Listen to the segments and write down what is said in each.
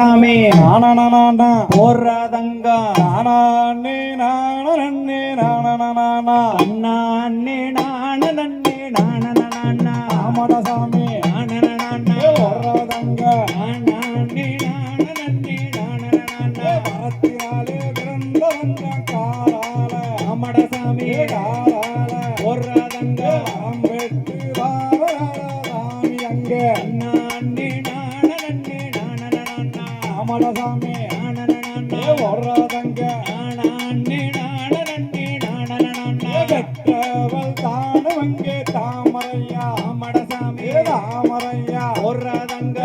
சாமி நானனனானா, போடுறாதங்க நானே நானே நானனனானா. அண்ணா அண்ணே நான நன்னே நானா ஆமாடா சாமி, நான நானா ஏ வர்றாதங்க. நான அண்ணே நான நன்னே நானா மரத்தினாலே பிறந்தவங்க காலால, ஆமாடா சாமி. காலால. போடுறாதங்க மரம் நானா பெற்றவள் தானவங்கே தாமரையா, ஆமட சாமி ஏ தாமரையா. போடுறாதங்க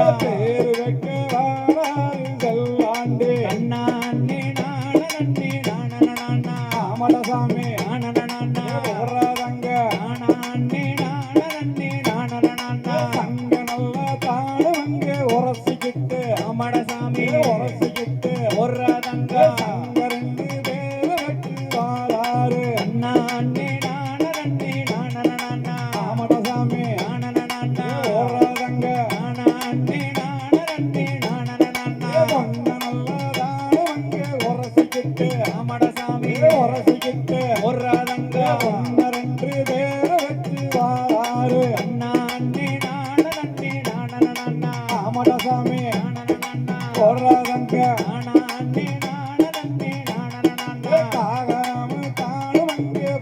வாராரு. அண்ணா அண்ணே நான நன்னே நான நானா ஆமாடா சாமி, நான நானா போடுறாதங்க. நான அண்ணே நான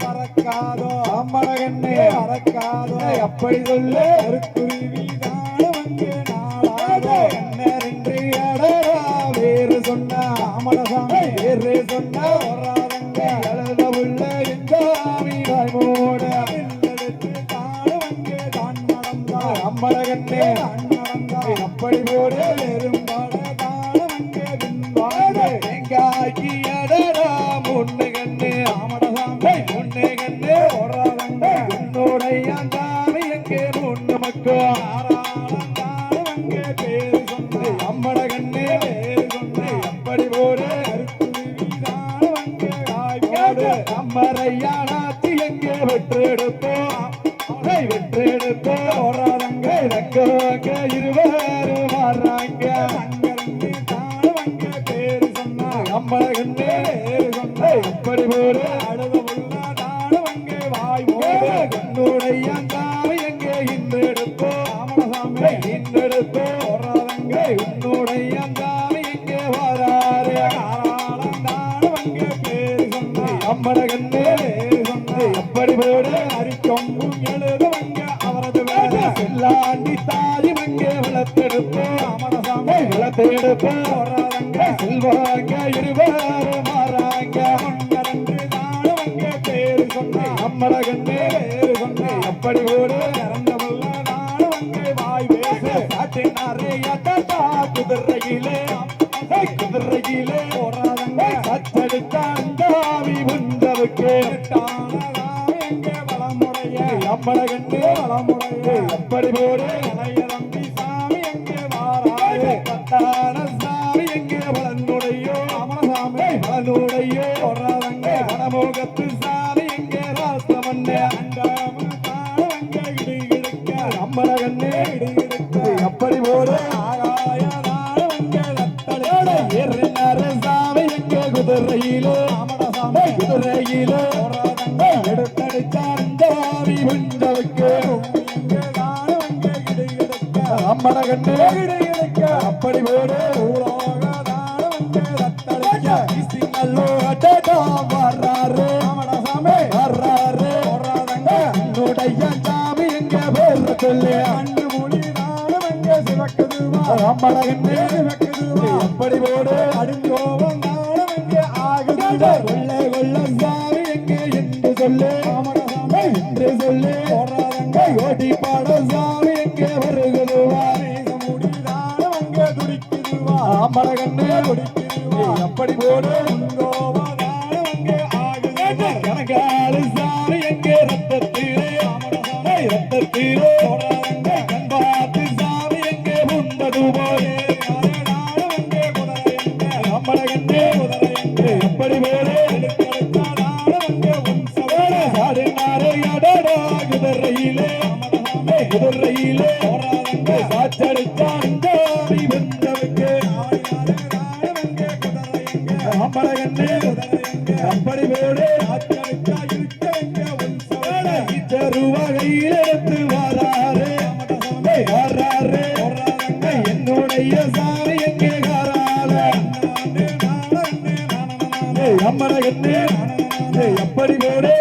பறக்காதோ பறக்காதோ எப்படி சொல்ல. நடந்தா அம்மழகண்ணே அப்படி போட எறும்பாட தானவங்க பின்வாங்க எங்காக்கி முன்னு கண்ணு கண்ணு எங்கே? முன்னு இறக்குவாங்க இருவாரு மாறாங்க அங்கிருந்து தானவங்க பேரு சொன்னா அம்மழகண்ணே பேரு சொன்னா. எப்படி போடு. அழுத உள்ள தானவங்க வாய் போடு. கண்ணுடைய தாவை எங்கே இன்றெடுப்போ? ஆமணசாமி இன்றெடுப்போ? ஓடுறாதங்க உன்னுடைய தாவை எங்கே வராரு? ஆறாளம் தானவங்க பேரு சொன்னா அம்மழகண்ணே அமரசாமி வளர்த்தெடுப்போ போறாங்க செல்வாங்க இருவாரு மாறாங்க மன்னரன்று தானவங்க பேரு சொன்ன அம்மழகண்ணே பேரு சொன்ன அப்படி ஓடு இறந்தவல்ல தானவங்க வாய் பேச நிறைய அட்டா குதிரையிலே குதிரையிலே போறாதங்க சத்தெடுத்த அந்தாவி உந்தவுக்கு எங்கே வளமுடைய அம்மழகண்டு வளமுடைய அப்படி போடு இளைய வாராது பட்டான எங்கே வளனுடையோ அமரசாமி வளனுடையோ போறாதங்க வடமோகத்து சாமி எங்கே ராசமண்ணே அண்டாம தானவங்க இடி இடுக்க அம்மழகண்ணே இடி இடுக்க எப்படி போடு ஆகாய ஏறினாரு சாமி எங்கே குதிரையிலோ? அமரசாமி குதிரையிலோ? அப்படி வேறு ஊழாக தானவங்க ரத்தடிக்க இசிங்கல்லோ அட்டா வர்றாரு. அமனசாமி வர்றாரு. என்னுடைய சாமி எங்க பேர் சொல்லி. அண்ணு மொழி சிவக்குதுவா. சிவக்குதுவா. அப்படி போடு அடுங்கோவம் ஆகுது கொள்ள சாமி என்று சொல்லு. என்று சொல்லு. ஓடி பாட சாமி எங்கே வருகுதுவா துடிக்குதுவா அமரகண்ணே எப்படி அப்படி போடு உங்கோவா தானவங்க ஆகுது எங்கே? ரத்தத்திலே ரத்தத்திலே எங்கே? போலே. எப்படி குதிரையிலே குதிரையிலே ஏய், அம்மழகண்ணே ஏய், அப்படி போடு